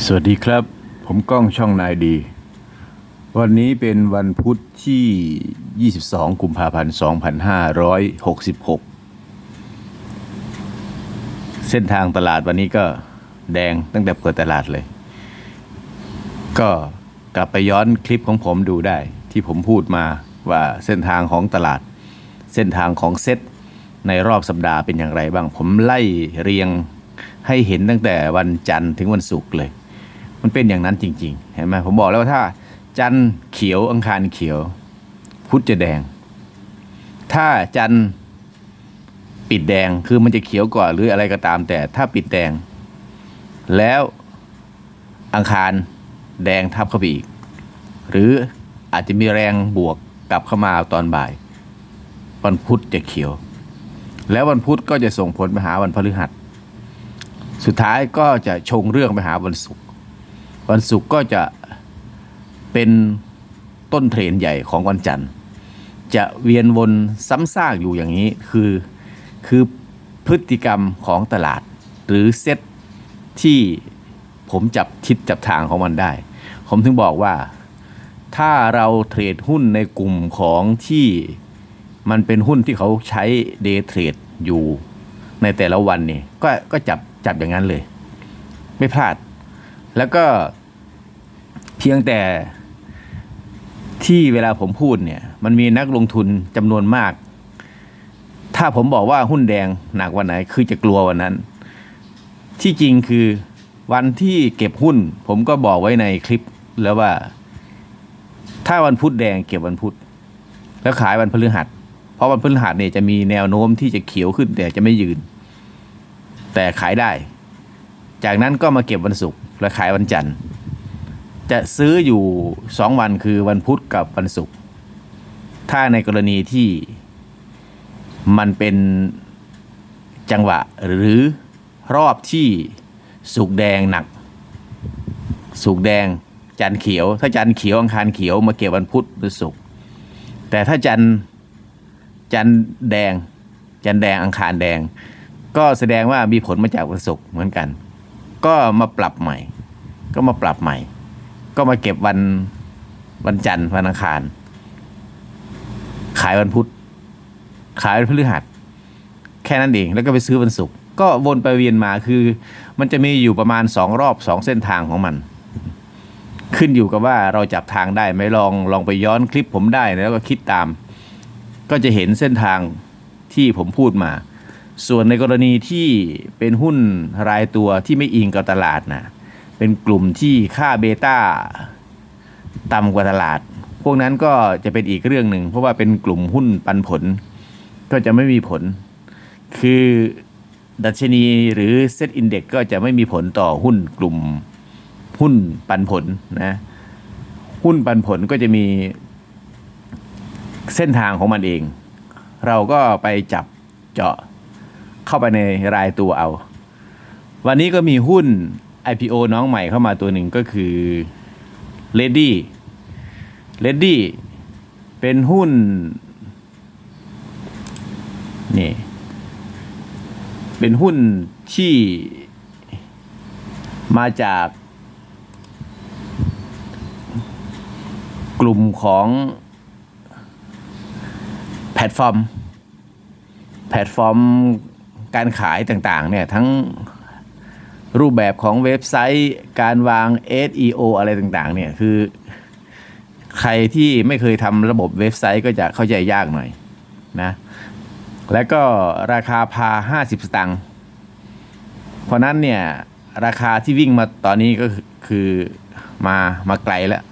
สวัสดีครับ ผมก้องช่องนายดี วันนี้เป็นวันพุธที่ 22 กุมภาพันธ์ 2566 เส้นทางตลาดวันนี้ก็แดงตั้งแต่เปิดตลาดเลย ก็กลับไปย้อนคลิปของผมดูได้ ที่ผมพูดมาว่าเส้นทางของตลาด เส้นทางของเซตในรอบสัปดาห์เป็นอย่างไรบ้าง ผมไล่เรียงให้เห็นตั้งแต่วันจันทร์ถึงวันศุกร์เลย มันเป็นอย่างนั้นจริง ๆ เห็นไหมผมบอกแล้วว่าถ้า จันเขียวอังคารเขียว พุธจะแดง ถ้าจันปิดแดงคือมันจะเขียวก่อนหรืออะไรก็ตาม แต่ถ้าปิดแดง แล้วอังคารแดงทับเข้าไปอีก หรืออาจจะมีแรงบวกกลับเข้ามาตอนบ่าย วันพุธจะเขียว แล้ววันพุธก็จะส่งผลไปหาวันพฤหัส สุดท้ายก็จะชงเรื่องไปหาวันศุกร์ วันศุกร์ก็จะเป็นต้นเทรนใหญ่ของวันจันทร์ จะเวียนวนซ้ำซากอยู่อย่างนี้คือคือพฤติกรรมของตลาด หรือเซตที่ผมจับทิศจับทางของมันได้ ผมถึงบอกว่าถ้าเราเทรดหุ้นในกลุ่มของที่มันเป็นหุ้นที่เขาใช้เดย์เทรดอยู่ในแต่ละวันนี่ก็ก็จับจับอย่างนั้นเลย ไม่พลาด แล้วก็เพียงแต่ที่เวลาผมพูดเนี่ย มันมีนักลงทุนจำนวนมาก ถ้าผมบอกว่าหุ้นแดงหนักวันไหน คือจะกลัววันนั้น ที่จริงคือวันที่เก็บหุ้น ผมก็บอกไว้ในคลิปแล้วว่า ถ้าวันพุธแดงเก็บวันพุธแล้วขายวันพฤหัส เพราะวันพฤหัสเนี่ยจะมีแนวโน้มที่จะเขียวขึ้นแต่จะไม่ยืน แต่ขายได้ จากนั้นก็มาเก็บวันศุกร์ และขายวันจันทร์ จะซื้ออยู่สองวันคือวันพุธกับวันศุกร์ถ้าในกรณีที่มันเป็นจังหวะหรือรอบที่สุกแดงหนัก สุกแดงจันทร์เขียว ถ้าจันทร์เขียวอังคารเขียวมาเก็บวันพุธหรือศุกร์แต่ถ้าจันทร์จันทร์แดง จันทร์แดงอังคารแดง ก็แสดงว่ามีผลมาจากวันศุกร์เหมือนกัน ก็มาปรับใหม่ ก็มาปรับใหม่ ก็มาเก็บวันวันจันทร์วันอังคาร ขายวันพุธขายวันพฤหัส แค่นั้นเองแล้วก็ไปซื้อวันศุกร์ก็วนไปเวียนมาคือ มันจะมีอยู่ประมาณสองรอบสองเส้นทางของมัน ขึ้นอยู่กับว่าเราจับทางได้ไหมลองลองไปย้อนคลิปผมได้แล้วก็คิดตาม ก็จะเห็นเส้นทางที่ผมพูดมา ส่วนในกรณีที่เป็นหุ้นรายตัวที่ไม่อิงกับตลาดนะ เป็นกลุ่มที่ค่าเบต้าต่ำกว่าตลาด พวกนั้นก็จะเป็นอีกเรื่องหนึ่ง เพราะว่าเป็นกลุ่มหุ้นปันผล ก็จะไม่มีผล คือดัชนีหรือเซตอินเด็กก็จะไม่มีผลต่อหุ้นกลุ่มหุ้นปันผลนะหุ้นปันผลก็จะมีเส้นทางของมันเอง เราก็ไปจับเจาะเข้าไปในรายตัวเอา วันนี้ก็มีหุ้น IPO น้องใหม่เข้ามาตัวหนึ่งก็คือ Lady Lady เป็นหุ้น นี่ เป็นหุ้นที่มาจากกลุ่มของแพลตฟอร์ม แพลตฟอร์มการขายต่าง ๆ เนี่ย ทั้ง รูปแบบของเว็บไซต์ การวาง SEO อะไรต่างๆ เนี่ยคือ ใครที่ไม่เคยทำระบบเว็บไซต์ก็จะเข้าใจยากหน่อยนะ แล้วก็ราคาพา 50 สตางค์เพราะนั้นเนี่ย ราคาที่วิ่งมาตอนนี้ก็คือคือมามาไกลแล้ว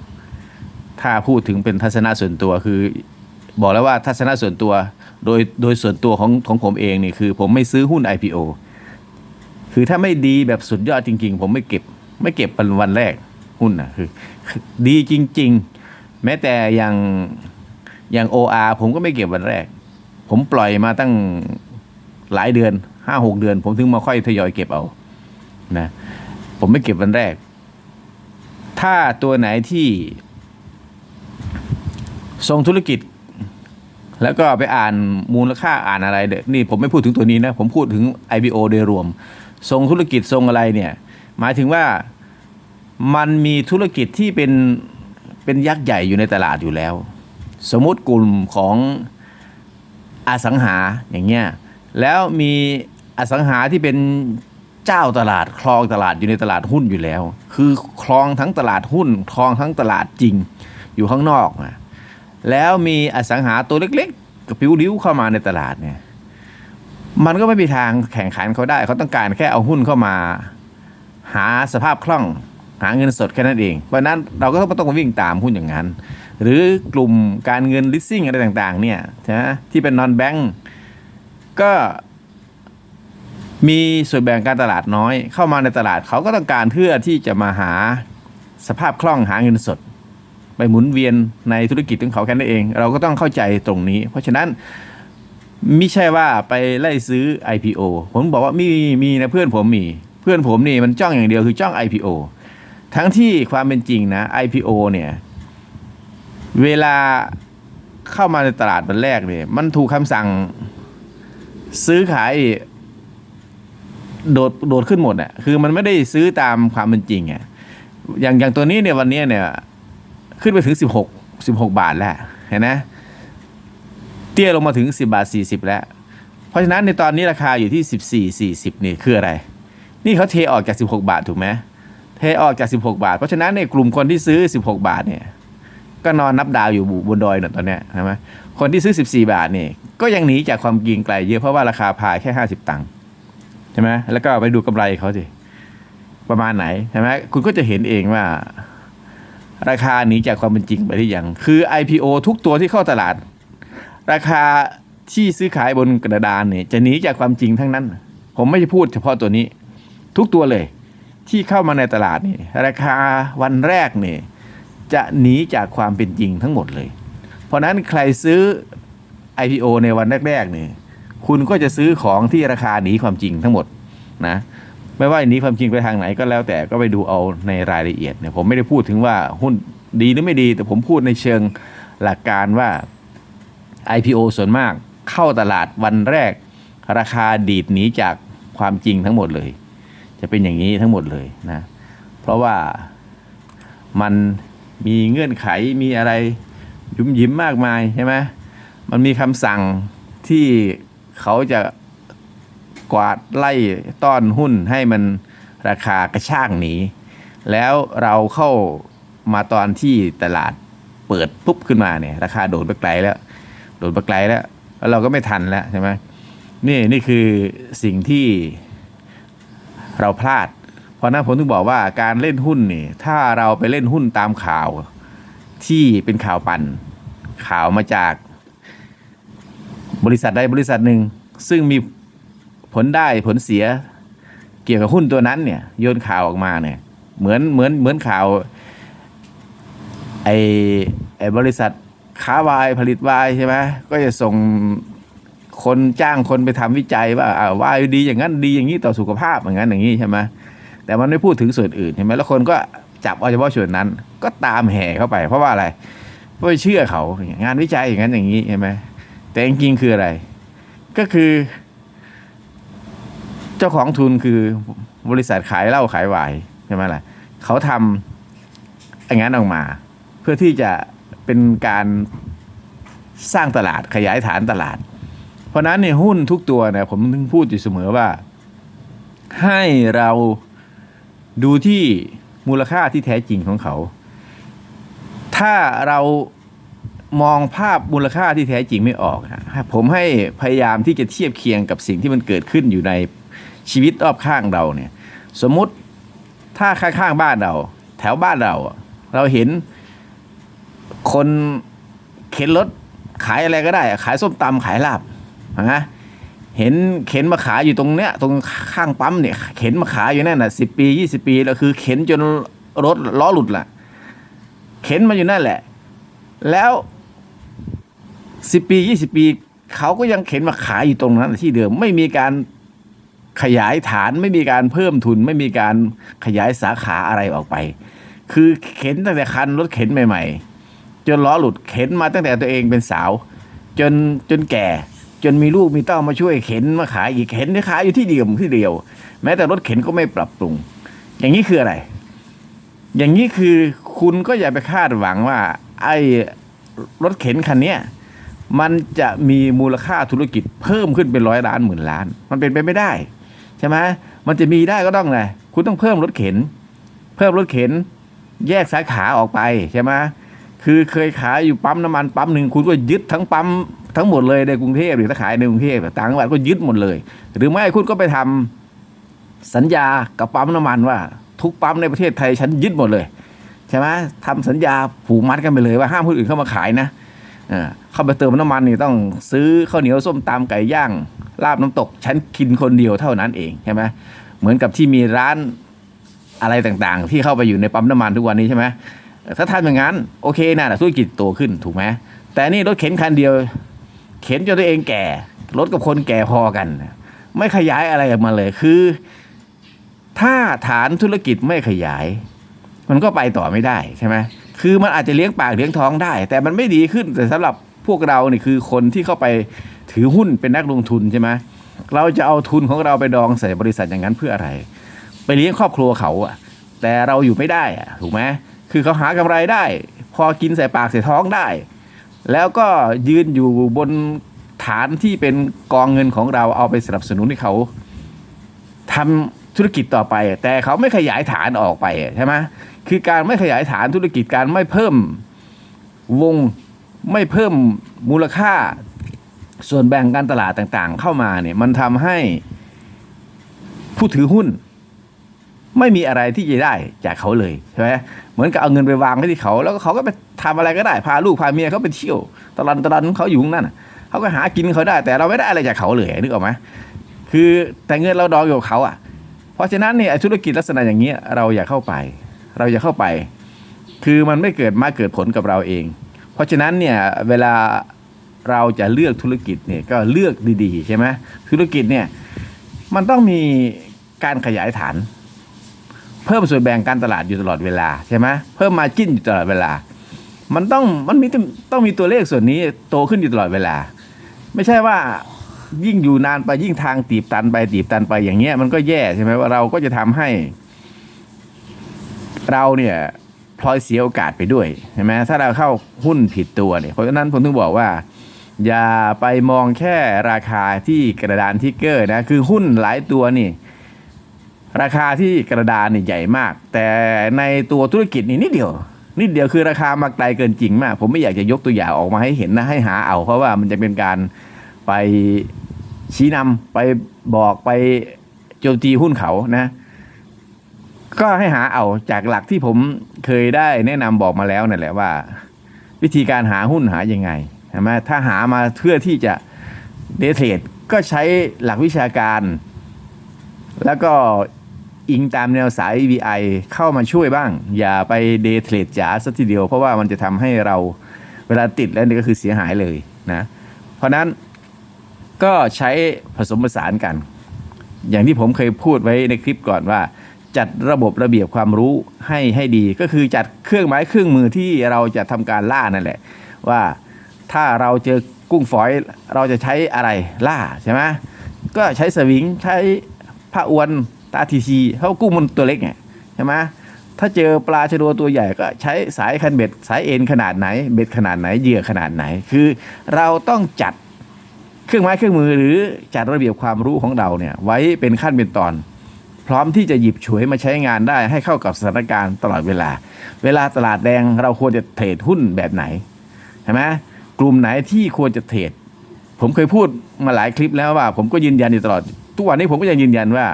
ถ้าพูดถึงเป็นทัศนะส่วนตัวคือ บอกแล้วว่าทัศนะส่วนตัวโดยโดยส่วนตัวของของผมเองนี่คือ ผมไม่ซื้อหุ้น IPO คือถ้าไม่ดีแบบสุดยอดจริง ๆ ผมไม่เก็บ ไม่เก็บเป็นวันแรกหุ้นนะคือ ดีจริง ๆ แม้แต่อย่างอย่าง OR ผมก็ไม่เก็บวันแรก ผมปล่อยมาตั้งหลายเดือนห้าหกเดือน ผมถึงมาค่อยทยอยเก็บเอานะผมไม่เก็บวันแรก ถ้าตัวไหนที่ทรงธุรกิจ แล้วก็ไปอ่านมูลค่าอ่านอะไรเด้อนี่ผมไม่พูดถึงตัวนี้นะ ผมพูดถึง IPO โดยรวม ทรงธุรกิจทรงอะไรเนี่ยหมายถึงว่ามันมีธุรกิจที่เป็นเป็นยักษ์ใหญ่อยู่ในตลาดอยู่แล้ว สมมติกลุ่มของอสังหาอย่างเงี้ยแล้วมีอสังหาที่เป็นเจ้าตลาดครองตลาดอยู่ในตลาดหุ้นอยู่แล้ว คือครองทั้งตลาดหุ้นครองทั้งตลาดจริงอยู่ข้างนอกนะแล้วมีอสังหาตัวเล็กๆกับผิวริ้วเข้ามาในตลาดเนี่ย มันก็ไม่มีทางแข่งขันเขาได้ เขาต้องการแค่เอาหุ้นเข้ามา หาสภาพคล่อง หาเงินสดแค่นั้นเอง เพราะนั้นเราก็ต้องต้องวิ่งตามหุ้นอย่างนั้น หรือกลุ่มการเงิน leasing อะไรต่างๆเนี่ยนะที่เป็น non bank ก็มีส่วนแบ่งการตลาดน้อย เข้ามาในตลาดเขาก็ต้องการเพื่อที่จะมาหาสภาพคล่องหาเงินสด ไปหมุนเวียนในธุรกิจของเขาแค่นั้นเอง เราก็ต้องเข้าใจตรงนี้ เพราะฉะนั้น ไม่ใช่ว่าไปไล่ซื้อ IPO ผมบอกว่ามีมีนะเพื่อนผมมี เพื่อนผมนี่มันจ้องอย่างเดียวคือจ้อง IPO ทั้งที่ความเป็นจริงนะ IPO เนี่ย เวลาเข้ามาในตลาดวันแรกเนี่ย มันถูกคำสั่งซื้อขาย โดดโดดขึ้นหมดอะคือมันไม่ได้ซื้อตามความเป็นจริงอะอย่างอย่างตัวนี้เนี่ยวันนี้เนี่ย ขึ้นไปถึงสิบหกสิบหกบาทแล้วเห็นไหม เตี้ยลงมาถึง 10 บาท 40 แล้ว เพราะฉะนั้นในตอนนี้ราคาอยู่ที่ 14 40 นี่คืออะไร นี่เขาเทออกจาก 16 บาทถูกไหมเทออกจาก 16 บาท เพราะฉะนั้นในกลุ่มคนที่ซื้อ 16 บาทเนี่ยก็นอนนับดาวอยู่บนดอยเนี่ยตอนเนี้ยใช่ไหมคนที่ซื้อ 14 บาทนี่ก็ยังหนีจากความกิงไกลเยอะเพราะว่าราคาพายแค่ 50 ตังค์ใช่ไหมแล้วก็ไปดูกำไรเขาสิประมาณไหนใช่ไหมคุณก็จะเห็นเองว่า ราคาหนีจากความเป็นจริงไปที่ย่างคือ IPO ทุกตัวที่เข้าตลาด ราคาที่ซื้อขายบนกระดานเนี่ยจะหนีจากความจริงทั้งนั้น ผมไม่ได้พูดเฉพาะตัวนี้ ทุกตัวเลย ที่เข้ามาในตลาดนี่ราคาวันแรกเนี่ยจะหนีจากความเป็นจริงทั้งหมดเลย เพราะฉะนั้นใครซื้อ IPO ในวันแรกๆเนี่ยคุณก็จะซื้อของที่ราคาหนีความจริงทั้งหมดนะไม่ว่าหนีความจริงไปทางไหนก็แล้วแต่ก็ไปดูเอาในรายละเอียดเนี่ยผมไม่ได้พูดถึงว่าหุ้นดีหรือไม่ดี แต่ผมพูดในเชิงหลักการว่า IPO ส่วนมากเข้าตลาดวันแรก ราคาดีดหนีจากความจริงทั้งหมดเลย จะเป็นอย่างนี้ทั้งหมดเลยนะเพราะว่ามันมีเงื่อนไขมีอะไรยุ่มยิ้มมากมายใช่ไหมมันมีคำสั่งที่เขาจะกวาดไล่ต้อนหุ้นให้มันราคากระชากหนี แล้วเราเข้ามาตอนที่ตลาดเปิดปุ๊บขึ้นมาเนี่ย ราคาโดดไปไกลแล้ว โดดไปไกลแล้วแล้วเราก็ไม่ทันแล้วใช่ไหมนี่นี่คือสิ่งที่เราพลาด เพราะนั้นผมถึงบอกว่าการเล่นหุ้นนี่ ถ้าเราไปเล่นหุ้นตามข่าวที่เป็นข่าวปั่นข่าวมาจากบริษัทใดบริษัทหนึ่ง ซึ่งมีผลได้ผลเสียเกี่ยวกับหุ้นตัวนั้นเนี่ยโยนข่าวออกมาเนี่ย เหมือนเหมือนเหมือนข่าวไอไอบริษัท ค้าวายผลิตวายใช่ไหมก็จะส่งคนจ้างคนไปทำวิจัยว่าอ่าวายดีอย่างนั้นดีอย่างนี้ต่อสุขภาพอย่างนั้นอย่างนี้ใช่ไหมแต่มันไม่พูดถึงส่วนอื่นใช่ไหมแล้วคนก็จับเอาเฉพาะส่วนนั้น ก็ตามแห่เข้าไป เพราะว่าอะไรเพราะเชื่อเขางานวิจัยอย่างนั้นอย่างนี้ใช่ไหมแต่จริงๆคืออะไร ก็คือ เจ้าของทุนคือบริษัทขายเหล้าขายวายใช่ไหมล่ะเขาทำอย่างนั้นออกมา เพื่อที่จะ เป็นการสร้างตลาดขยายฐานตลาด เพราะนั้นเนี่ยหุ้นทุกตัวเนี่ยผมถึงพูดอยู่เสมอว่า ให้เราดูที่มูลค่าที่แท้จริงของเขา ถ้าเรามองภาพมูลค่าที่แท้จริงไม่ออกอะผมให้พยายามที่จะเทียบเคียงกับสิ่งที่มันเกิดขึ้นอยู่ในชีวิตรอบข้างเราเนี่ย สมมุติถ้าข้างๆบ้านเรา แถวบ้านเรา เราเห็น คนเข็นรถขายอะไรก็ได้ ขายส้มตำขายลาบนะเห็นเข็นมาขายอยู่ตรงเนี้ยตรงข้างปั๊มเนี่ยเข็นมาขายอยู่นั่นน่ะสิบปียี่สิบปีแล้วคือเข็นจนรถล้อหลุดล่ะ เข็นมาอยู่นั่นแหละ แล้วสิบปียี่สิบปีเขาก็ยังเข็นมาขายอยู่ตรงนั้นที่เดิมไม่มีการขยายฐานไม่มีการเพิ่มทุน ไม่มีการขยายสาขาอะไรออกไป คือเข็นตั้งแต่คันรถเข็นใหม่ ๆ จนล้อหลุดเข็นมาตั้งแต่ตัวเองเป็นสาว จนจนแก่ จนมีลูกมีเต้ามาช่วยเข็นมาขายอีกเข็นที่ขายอยู่ที่เดียวที่เดียว แม้แต่รถเข็นก็ไม่ปรับปรุง อย่างนี้คืออะไร อย่างนี้คือคุณก็อย่าไปคาดหวังว่า ไอ้รถเข็นคันนี้มันจะมีมูลค่าธุรกิจเพิ่มขึ้นเป็นร้อยล้านหมื่นล้าน มันเป็นไปไม่ได้ใช่ไหมมันจะมีได้ก็ต้องไงคุณต้องเพิ่มรถเข็น เพิ่มรถเข็น แยกสาขาออกไปใช่ไหม คือเคยขายอยู่ปั๊มน้ำมันปั๊มหนึ่งคุณก็ยึดทั้งปั๊มทั้งหมดเลยในกรุงเทพหรือถ้าขายในกรุงเทพต่างจังหวัดก็ยึดหมดเลย หรือไม่คุณก็ไปทำสัญญากับปั๊มน้ำมันว่า ทุกปั๊มในประเทศไทยฉันยึดหมดเลยใช่ไหมทำสัญญาผูกมัดกันไปเลยว่าห้ามคนอื่นเข้ามาขายนะเข้าไปเติมน้ำมันนี่ต้องซื้อข้าวเหนียวส้มตำไก่ย่างลาบน้ำตกฉันกินคนเดียวเท่านั้นเองใช่ไหมเหมือนกับที่มีร้านอะไรต่างๆ ที่เข้าไปอยู่ในปั๊มน้ำมันทุกวันนี้ใช่ไหม ถ้าทำอย่างนั้น โอเคนะธุรกิจโตขึ้นถูกไหมแต่นี่รถเข็นคันเดียว เข็นจนตัวเองแก่ รถกับคนแก่พอกัน ไม่ขยายอะไรออกมาเลยคือ ถ้าฐานธุรกิจไม่ขยาย มันก็ไปต่อไม่ได้ใช่ไหมคือมันอาจจะเลี้ยงปากเลี้ยงท้องได้ แต่มันไม่ดีขึ้นแต่สำหรับพวกเราเนี่ยคือคนที่เข้าไปถือหุ้นเป็นนักลงทุนใช่ไหมเราจะเอาทุนของเราไปดองใส่บริษัทอย่างนั้นเพื่ออะไร ไปเลี้ยงครอบครัวเขาอะแต่เราอยู่ไม่ได้อะถูกไหม คือเขาหากำไรได้ พอกินใส่ปากใส่ท้องได้ แล้วก็ยืนอยู่บนฐานที่เป็นกองเงินของเราเอาไปสนับสนุนให้เขาทำธุรกิจต่อไป แต่เขาไม่ขยายฐานออกไปใช่ไหมคือการไม่ขยายฐานธุรกิจการไม่เพิ่มวงไม่เพิ่มมูลค่าส่วนแบ่งการตลาดต่างๆ เข้ามาเนี่ยมันทำให้ผู้ถือหุ้น ไม่มีอะไรที่จะได้จากเขาเลยใช่ไหมเหมือนกับเอาเงินไปวางไว้ที่เขา แล้วเขาก็ไปทำอะไรก็ได้ พาลูกพาเมียเขาไปเที่ยวตะลันตะลันของเขาอยู่นั่นเขาก็หากินเขาได้ แต่เราไม่ได้อะไรจากเขาเลยนึกออกไหมคือแต่เงินเราดองอยู่เขาอะ เพราะฉะนั้นเนี่ยธุรกิจลักษณะอย่างเงี้ยเราอย่าเข้าไป เราอย่าเข้าไป คือมันไม่เกิดมาเกิดผลกับเราเอง เพราะฉะนั้นเนี่ยเวลาเราจะเลือกธุรกิจเนี่ยก็เลือกดีๆใช่ไหมธุรกิจเนี่ยมันต้องมีการขยายฐาน พิ่มส่วนแบ่งการตลาดอยู่ตลอดเวลาใช่ไหมเพิ่มมาจิ้นอยู่ตลอดเวลา มันต้องมันมีต้องมีตัวเลขส่วนนี้โตขึ้นอยู่ตลอดเวลา ไม่ใช่ว่ายิ่งอยู่นานไปยิ่งทางตีบตันไปตีบตันไปอย่างเงี้ยมันก็แย่ใช่ไหมว่าเราก็จะทำให้ เราเนี่ยพลอยเสียโอกาสไปด้วยใช่ไหมถ้าเราเข้าหุ้นผิดตัวเนี่ยเพราะฉะนั้นผมถึงบอกว่า อย่าไปมองแค่ราคาที่กระดานทิกเกอร์นะคือหุ้นหลายตัวนี่ ราคาที่กระดานนี่ใหญ่มาก แต่ในตัวธุรกิจนี่นิดเดียวนิดเดียวคือราคามาไกลเกินจริงมาก ผมไม่อยากจะยกตัวอย่างออกมาให้เห็นนะให้หาเอา เพราะว่ามันจะเป็นการไปชี้นำไปบอกไปโจมตีหุ้นเขานะ ก็ให้หาเอาจากหลักที่ผมเคยได้แนะนำบอกมาแล้วนั่นแหละว่า วิธีการหาหุ้นหายังไงใช่ไหมถ้าหามาเพื่อที่จะเดทเทรดก็ใช้หลักวิชาการ แล้วก็ อิงตามแนวสาย VI เข้ามาช่วยบ้าง อย่าไปเดทเทรดจ๋าสักทีเดียว เพราะว่ามันจะทำให้เราเวลาติดแล้วนี่ก็คือเสียหายเลยนะ เพราะนั้นก็ใช้ผสมผสานกัน อย่างที่ผมเคยพูดไว้ในคลิปก่อนว่า จัดระบบระเบียบความรู้ให้ให้ดี ก็คือจัดเครื่องไม้เครื่องมือที่เราจะทำการล่านั่นแหละ ว่าถ้าเราเจอกุ้งฝอยเราจะใช้อะไรล่าใช่ไหมก็ใช้สวิงใช้ผ้าอวน ตาทีซีเพรากุ้งมันตัวเล็กไงใช่ไหมถ้าเจอปลาชะโดตัวใหญ่ก็ใช้สายคันเบ็ดสายเอ็นขนาดไหนเบ็ดขนาดไหนเหยื่อขนาดไหน คือเราต้องจัดเครื่องไม้เครื่องมือหรือจัดระเบียบความรู้ของเราเนี่ยไว้เป็นขั้นเป็นตอน พร้อมที่จะหยิบฉวยมาใช้งานได้ให้เข้ากับสถานการณ์ตลอดเวลา เวลาตลาดแดงเราควรจะเทรดหุ้นแบบไหนใช่ไหมกลุ่มไหนที่ควรจะเทรดผมเคยพูดมาหลายคลิปแล้วว่า ผมก็ยืนยันอยู่ตลอด ทุกวันนี้ผมก็ยังยืนยันว่า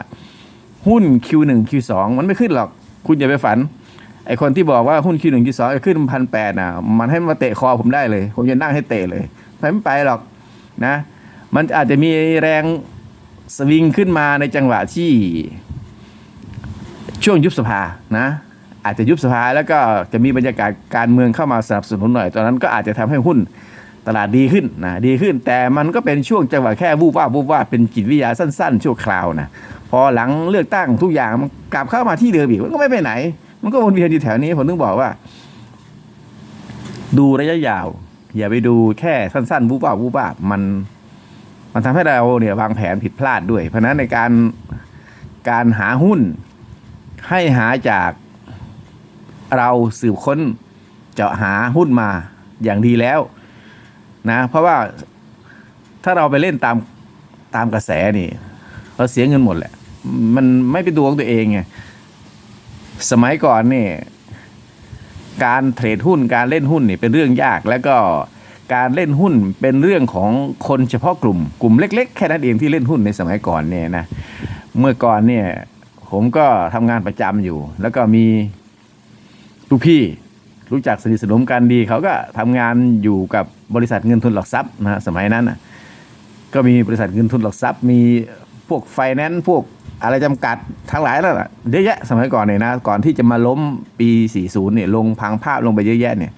หุ้น Q1 Q2 มันไม่ขึ้นหรอก คุณอย่าไปฝัน ไอคนที่บอกว่าหุ้น Q1 Q2 จะขึ้นพันแปดน่ะ มันให้มาเตะคอผมได้เลย ผมจะนั่งให้เตะเลยไม่ไปหรอกนะ มันอาจจะมีแรงสวิงขึ้นมาในจังหวะที่ ช่วงยุบสภานะ อาจจะยุบสภาแล้วก็จะมีบรรยากาศการเมืองเข้ามาสนับสนุนหน่อย ตอนนั้นก็อาจจะทำให้หุ้นตลาดดีขึ้นนะดีขึ้นแต่มันก็เป็นช่วงจังหวะแค่วูบว่าวูบว่าเป็นจิตวิทยาสั้น ๆ ชั่วคราวนะ พอหลังเลือกตั้งทุกอย่างมันกลับเข้ามาที่เดิมอีกมันก็ไม่ไปไหน มันก็วนเวียนอยู่แถวนี้ผมถึงบอกว่า ดูระยะยาว อย่าไปดูแค่สั้นๆวูบวาบวูบวาบมัน มันทำให้เราเนี่ยวางแผนผิดพลาดด้วย เพราะฉะนั้นในการการหาหุ้นให้หาจากเราสืบค้นเจาะหาหุ้นมาอย่างดีแล้วนะเพราะว่าถ้าเราไปเล่นตามตามกระแสนี่ เราเสียเงินหมดแหละ มันไม่เป็นตัวของตัวเองไงสมัยก่อนนี่การเทรดหุ้นการเล่นหุ้นนี่เป็นเรื่องยากแล้วก็การเล่นหุ้นเป็นเรื่องของคนเฉพาะกลุ่ม กลุ่มเล็ก ๆ แค่นั้นเองที่เล่นหุ้นในสมัยก่อนเนี่ยนะเมื่อก่อนเนี่ยผมก็ทำงานประจำอยู่ แล้วก็มีลูกพี่รู้จักสนิทสนมกันดี เขาก็ทำงานอยู่กับบริษัทเงินทุนหลักทรัพย์นะฮะสมัยนั้นนะก็มีบริษัทเงินทุนหลักทรัพย์ มี พวกไฟแนนซ์พวกอะไรจำกัดทั้งหลายแล้วล่ะเยอะแยะสมัยก่อนเนี่ยนะก่อนที่จะมาล้มปี 40เนี่ยลงพังภาพลงไปเยอะแยะเนี่ย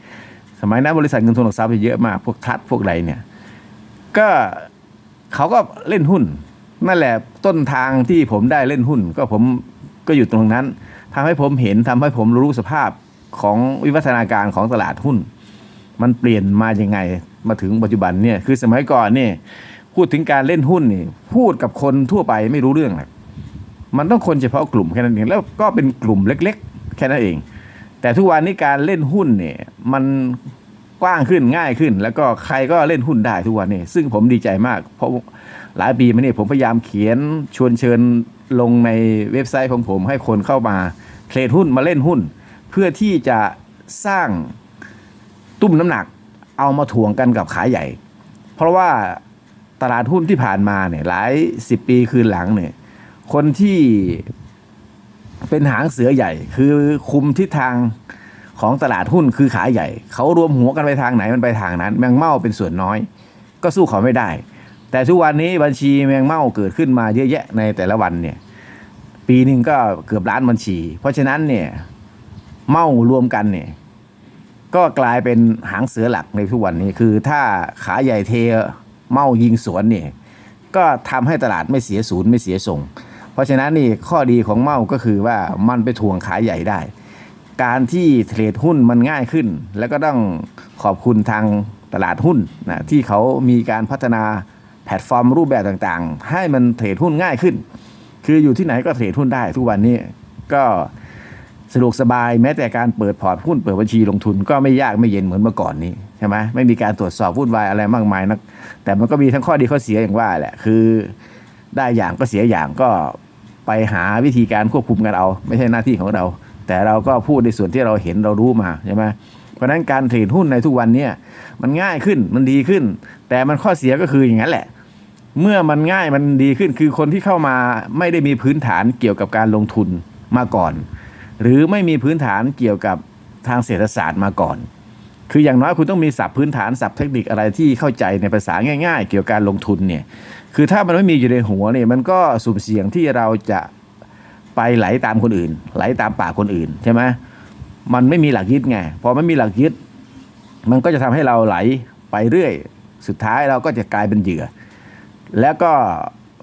สมัยนั้นบริษัทเงินทุนหลักทรัพย์เยอะมาก พวกทัดพวกไรเนี่ยก็เขาก็เล่นหุ้น นั่นแหละต้นทางที่ผมได้เล่นหุ้น ก็ผมก็อยู่ตรงนั้นทำให้ผมเห็นทำให้ผมรู้สภาพของวิวัฒนาการของตลาดหุ้น มันเปลี่ยนมาอยังไงมาถึงปัจจุบันเนี่ยคือสมัยก่อนเนี่ย พูดถึงการเล่นหุ้นนี่ พูดกับคนทั่วไปไม่รู้เรื่องหรอกมันต้องคนเฉพาะกลุ่มแค่นั้นเองแล้วก็เป็นกลุ่มเล็ก ๆ แค่นั้นเอง แต่ทุกวันนี้การเล่นหุ้นเนี่ยมันกว้างขึ้นง่ายขึ้น แล้วก็ใครก็เล่นหุ้นได้ทุกวันนี้ ซึ่งผมดีใจมาก เพราะหลายปีมาเนี่ยผมพยายามเขียนชวนเชิญลงในเว็บไซต์ของผมให้คนเข้ามาเทรดหุ้นมาเล่นหุ้น เพื่อที่จะสร้างตุ้มน้ำหนักเอามาถ่วงกันกับขายใหญ่ เพราะว่า ตลาดหุ้นที่ผ่านมาเนี่ยหลายสิบปีคืนหลังเนี่ยคนที่เป็นหางเสือใหญ่ คือคุมทิศทางของตลาดหุ้นคือขาใหญ่ เขารวมหัวกันไปทางไหนมันไปทางนั้น แมงเม่าเป็นส่วนน้อย ก็สู้เขาไม่ได้ แต่ทุกวันนี้บัญชีแมงเม่าเกิดขึ้นมาเยอะแยะในแต่ละวันเนี่ยปีหนึ่งก็เกือบล้านบัญชี เพราะฉะนั้นเนี่ยเม่ารวมกันเนี่ยก็กลายเป็นหางเสือหลักในทุกวันนี้คือถ้าขาใหญ่เท เมายิงสวนเนี่ยก็ทำให้ตลาดไม่เสียศูนย์ไม่เสียส่ง เพราะฉะนั้นนี่ข้อดีของเมาก็คือว่ามันไปทวงขายใหญ่ได้ การที่เทรดหุ้นมันง่ายขึ้น แล้วก็ต้องขอบคุณทางตลาดหุ้นนะที่เขามีการพัฒนาแพลตฟอร์มรูปแบบต่างๆ ให้มันเทรดหุ้นง่ายขึ้น คืออยู่ที่ไหนก็เทรดหุ้นได้ ทุกวันนี้ก็สะดวกสบายแม้แต่การเปิดพอร์ตหุ้นเปิดบัญชีลงทุนก็ไม่ยากไม่เย็นเหมือนเมื่อก่อนนี้ ใช่ไหมไม่มีการตรวจสอบวุ่นวายอะไรมากมายนักแต่มันก็มีทั้งข้อดีข้อเสียอย่างว่าแหละคือได้อย่างก็เสียอย่างก็ไปหาวิธีการควบคุมกันเอา ไม่ใช่หน้าที่ของเรา แต่เราก็พูดในส่วนที่เราเห็นเรารู้มาใช่ไหมเพราะฉะนั้นการเทรดหุ้นในทุกวันเนี้มันง่ายขึ้นมันดีขึ้น แต่มันข้อเสียก็คืออย่างนั้นแหละ เมื่อมันง่ายมันดีขึ้นคือคนที่เข้ามาไม่ได้มีพื้นฐานเกี่ยวกับการลงทุนมาก่อน หรือไม่มีพื้นฐานเกี่ยวกับทางเศรษฐศาสตร์มาก่อน คืออย่างน้อยคุณต้องมีศัพท์พื้นฐานศัพท์เทคนิคอะไรที่เข้าใจในภาษาง่ายๆ เกี่ยวกับการลงทุนเนี่ยคือถ้ามันไม่มีอยู่ในหัวเนี่ยมันก็สุ่มเสี่ยงที่เราจะไปไหลตามคนอื่น ไหลตามปากคนอื่นใช่ไหมมันไม่มีหลักยึดไงพอไม่มีหลักยึด มันก็จะทำให้เราไหลไปเรื่อย สุดท้ายเราก็จะกลายเป็นเหยื่อ แล้วก็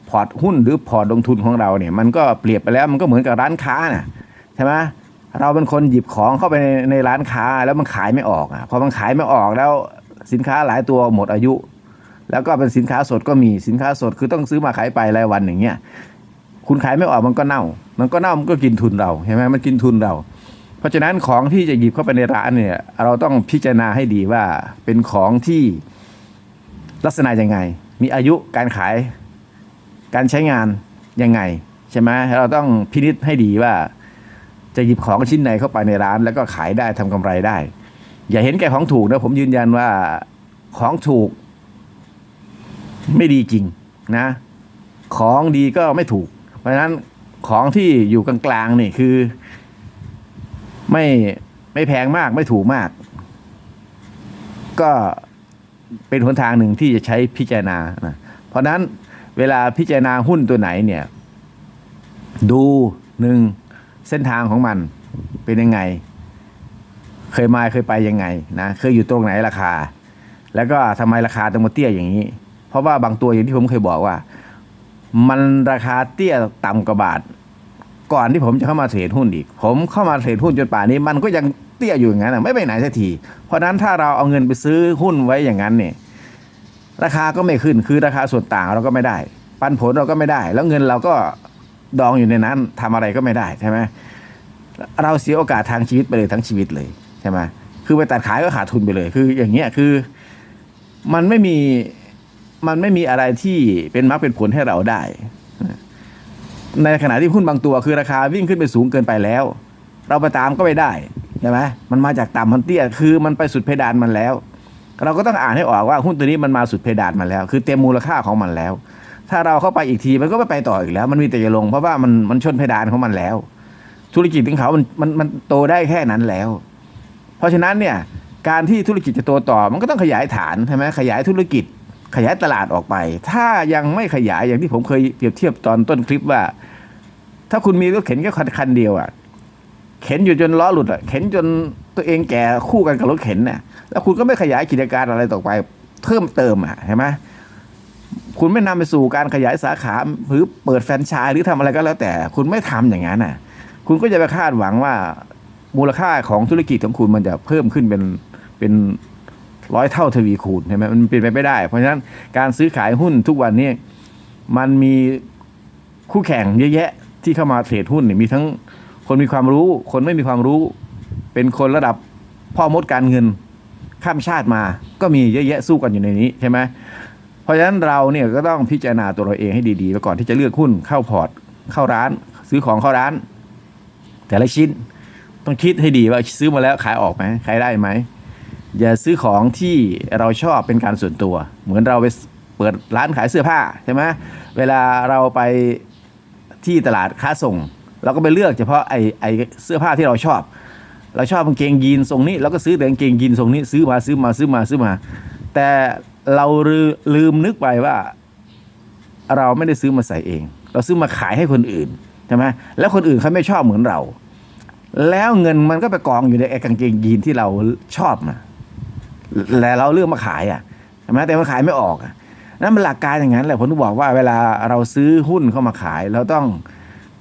พอร์ตหุ้นหรือพอร์ตลงทุนของเราเนี่ยมันก็เปรียบไปแล้วมันก็เหมือนกับร้านค้าน่ะใช่ไหม เราเป็นคนหยิบของเข้าไปในในร้านค้าแล้วมันขายไม่ออกอะพอมันขายไม่ออกแล้วสินค้าหลายตัวหมดอายุ แล้วก็เป็นสินค้าสดก็มีสินค้าสดคือต้องซื้อมาขายไปรายวันอย่างเงี้ยคุณขายไม่ออกมันก็เน่า มันก็เน่ามันก็กินทุนเราใช่ไหมมันกินทุนเรา เพราะฉะนั้นของที่จะหยิบเข้าไปในร้านเนี่ย เราต้องพิจารณาให้ดีว่าเป็นของที่ลักษณะยังไง มีอายุการขาย การใช้งานยังไงใช่ไหมเราต้องพินิจให้ดีว่า จะหยิบของชิ้นไหนเข้าไปในร้าน แล้วก็ขายได้ทำกำไรได้ อย่าเห็นแก่ของถูกนะผมยืนยันว่าของถูก ไม่ดีจริงนะ ของดีก็ไม่ถูก เพราะฉะนั้นของที่อยู่กลางๆนี่คือ ไม่ไม่แพงมากไม่ถูกมาก ก็เป็นหนทางหนึ่งที่จะใช้พิจารณานะเพราะนั้นเวลาพิจารณาหุ้นตัวไหนเนี่ย ดูหนึ่ง เส้นทางของมันเป็นยังไง เคยมาเคยไปยังไงนะเคยอยู่ตรงไหนราคา แล้วก็ทำไมราคาต้องมาเตี้ยอย่างนี้ เพราะว่าบางตัวอย่างที่ผมเคยบอกว่า มันราคาเตี้ยต่ำกว่าบาท ก่อนที่ผมจะเข้ามาเทรดหุ้นอีก ผมเข้ามาเทรดหุ้นจนป่านนี้ มันก็ยังเตี้ยอยู่อย่างนั้นไม่ไปไหนสักที เพราะนั้นถ้าเราเอาเงินไปซื้อหุ้นไว้อย่างนั้นเนี่ยราคาก็ไม่ขึ้นคือราคาส่วนต่างเราก็ไม่ได้ ปันผลเราก็ไม่ได้ แล้วเงินเราก็ ดองอยู่ในนั้นทำอะไรก็ไม่ได้ใช่ไหมเราเสียโอกาสทางชีวิตไปเลยทั้งชีวิตเลยใช่ไหมคือไปตัดขายก็ขาดทุนไปเลย คืออย่างเงี้ยคือมันไม่มีมันไม่มีอะไรที่เป็นมรรคเป็นผลให้เราได้ ในขณะที่หุ้นบางตัวคือราคาวิ่งขึ้นไปสูงเกินไปแล้ว เราไปตามก็ไม่ได้ใช่ไหมมันมาจากต่ำมันเตี้ยคือมันไปสุดเพดานมันแล้ว เราก็ต้องอ่านให้ออกว่าหุ้นตัวนี้มันมาสุดเพดานมันแล้ว คือเต็มมูลค่าของมันแล้ว ถ้าเราเข้าไปอีกทีมันก็ไม่ไปต่ออีกแล้ว มันมีแต่จะลงเพราะว่ามันมันชนเพดานของมันแล้ว ธุรกิจของเขามันมันมันโตได้แค่นั้นแล้ว เพราะฉะนั้นเนี่ยการที่ธุรกิจจะโตต่อมันก็ต้องขยายฐานใช่ไหมขยายธุรกิจขยายตลาดออกไป ถ้ายังไม่ขยายอย่างที่ผมเคยเปรียบเทียบตอนต้นคลิปว่า ถ้าคุณมีรถเข็นแค่คันเดียวอะเข็นอยู่จนล้อหลุดอะเข็นจนตัวเองแก่คู่กันกับรถเข็นน่ะแล้วคุณก็ไม่ขยายกิจการอะไรต่อไป เพิ่มเติมอะเห็นไหม คุณไม่นำไปสู่การขยายสาขาหรือเปิดแฟรนไชส์หรือทำอะไรก็แล้วแต่ คุณไม่ทำอย่างนั้นน่ะ คุณก็จะไปคาดหวังว่ามูลค่าของธุรกิจของคุณมันจะเพิ่มขึ้นเป็นเป็นร้อยเท่าทวีคูณใช่ไหมมันเป็นไปไม่ได้ เพราะฉะนั้นการซื้อขายหุ้นทุกวันนี้มันมีคู่แข่งเยอะแยะที่เข้ามาเทรดหุ้นเนี่ยมีทั้งคนมีความรู้ คนไม่มีความรู้ เป็นคนระดับพ่อมดการเงินข้ามชาติมา ก็มีเยอะแยะสู้กันอยู่ในนี้ใช่ไหม เพราะฉะนั้นเราเนี่ยก็ต้องพิจารณาตัวเราเองให้ดีๆก่อนที่จะเลือกหุ้นเข้าพอร์ตเข้าร้าน ซื้อของเข้าร้าน แต่ละชิ้นต้องคิดให้ดีว่าซื้อมาแล้วขายออกไหมขายได้ไหมอย่าซื้อของที่เราชอบเป็นการส่วนตัว เหมือนเราไปเปิดร้านขายเสื้อผ้าใช่ไหมเวลาเราไปที่ตลาดค้าส่ง เราก็ไปเลือกเฉพาะไอ้ไอ้เสื้อผ้าที่เราชอบ เราชอบกางเกงยีนทรงนี้เราก็ซื้อแต่กางเกงยีนทรงนี้ซื้อมาซื้อมาซื้อมาซื้อมา แต่ เราลืมลืมนึกไปว่า เราไม่ได้ซื้อมาใส่เอง เราซื้อมาขายให้คนอื่นใช่ไหมแล้วคนอื่นเขาไม่ชอบเหมือนเรา แล้วเงินมันก็ไปกองอยู่ในไอ้กางเกงยีนที่เราชอบนะแล้วเราเลือกมาขายอะใช่ไหมแต่มันขายไม่ออกอะนั่นมันหลักการอย่างนั้นแหละผมถึงบอกว่าเวลาเราซื้อหุ้นเข้ามาขาย เราต้อง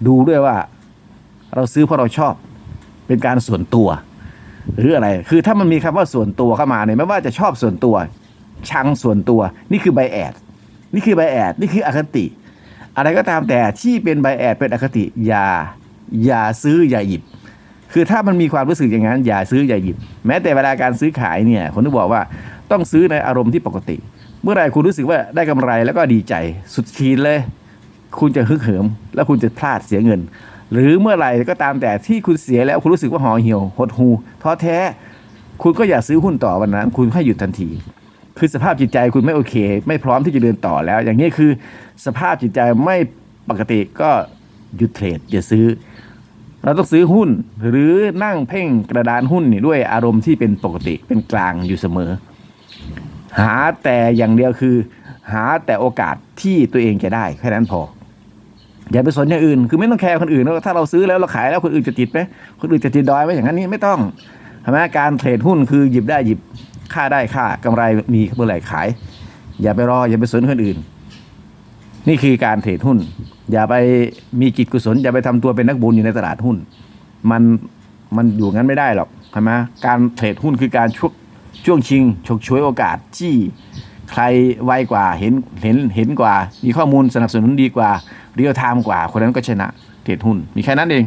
ดูด้วยว่า เราซื้อเพราะเราชอบ เป็นการส่วนตัว หรืออะไร คือถ้ามันมีคำว่าส่วนตัวเข้ามาเนี่ยไม่ว่าจะชอบส่วนตัว ชังส่วนตัว นี่คือไบแอดนี่คือไบแอดนี่คืออคติ อะไรก็ตามแต่ที่เป็นไบแอดเป็นอคติอย่าอย่าซื้ออย่าหยิบ คือถ้ามันมีความรู้สึกอย่างนั้น อย่าซื้ออย่าหยิบ แม้แต่เวลาการซื้อขายเนี่ยผมต้องบอกว่าต้องซื้อในอารมณ์ที่ปกติ เมื่อไรคุณรู้สึกว่าได้กำไรแล้วก็ดีใจสุดขีดเลย คุณจะฮึกเหิม แล้วคุณจะพลาดเสียเงิน หรือเมื่อไหร่ก็ตามแต่ที่คุณเสียแล้วคุณรู้สึกว่าห่อเหี่ยวหดหูท้อแท้ คุณก็อย่าซื้อหุ้นต่อวันนั้น คุณให้หยุดทันที คือสภาพจิตใจคุณไม่โอเค ไม่พร้อมที่จะเดินต่อแล้ว อย่างนี้คือสภาพจิตใจไม่ปกติก็หยุดเทรดอย่าซื้อ เราต้องซื้อหุ้นหรือนั่งเพ่งกระดานหุ้นนี่ด้วยอารมณ์ที่เป็นปกติเป็นกลางอยู่เสมอ หาแต่อย่างเดียวคือ หาแต่โอกาสที่ตัวเองจะได้แค่นั้นพออย่าไปสนอย่างอื่น คือไม่ต้องแคร์คนอื่นถ้าเราซื้อแล้วเราขายแล้วคนอื่นจะติดไหมคนอื่นจะติดดอยไหมอย่างนั้นนี่ไม่ต้องใช่ไหมการเทรดหุ้นคือหยิบได้หยิบ ค่าได้ค่ากำไรมีเมื่อไหร่ขาย อย่าไปรออย่าไปสนคนอื่น นี่คือการเทรดหุ้น อย่าไปมีจิตกุศล อย่าไปทำตัวเป็นนักบุญอยู่ในตลาดหุ้น มันมันอยู่งั้นไม่ได้หรอกใช่ไหมการเทรดหุ้นคือการช่วงช่วงชิงฉกฉวยโอกาสที่ใครไวกว่าเห็นเห็นเห็นกว่า มีข้อมูลสนับสนุนดีกว่าเรียลไทม์กว่าคนนั้นก็ชนะเทรดหุ้นมีแค่นั้นเอง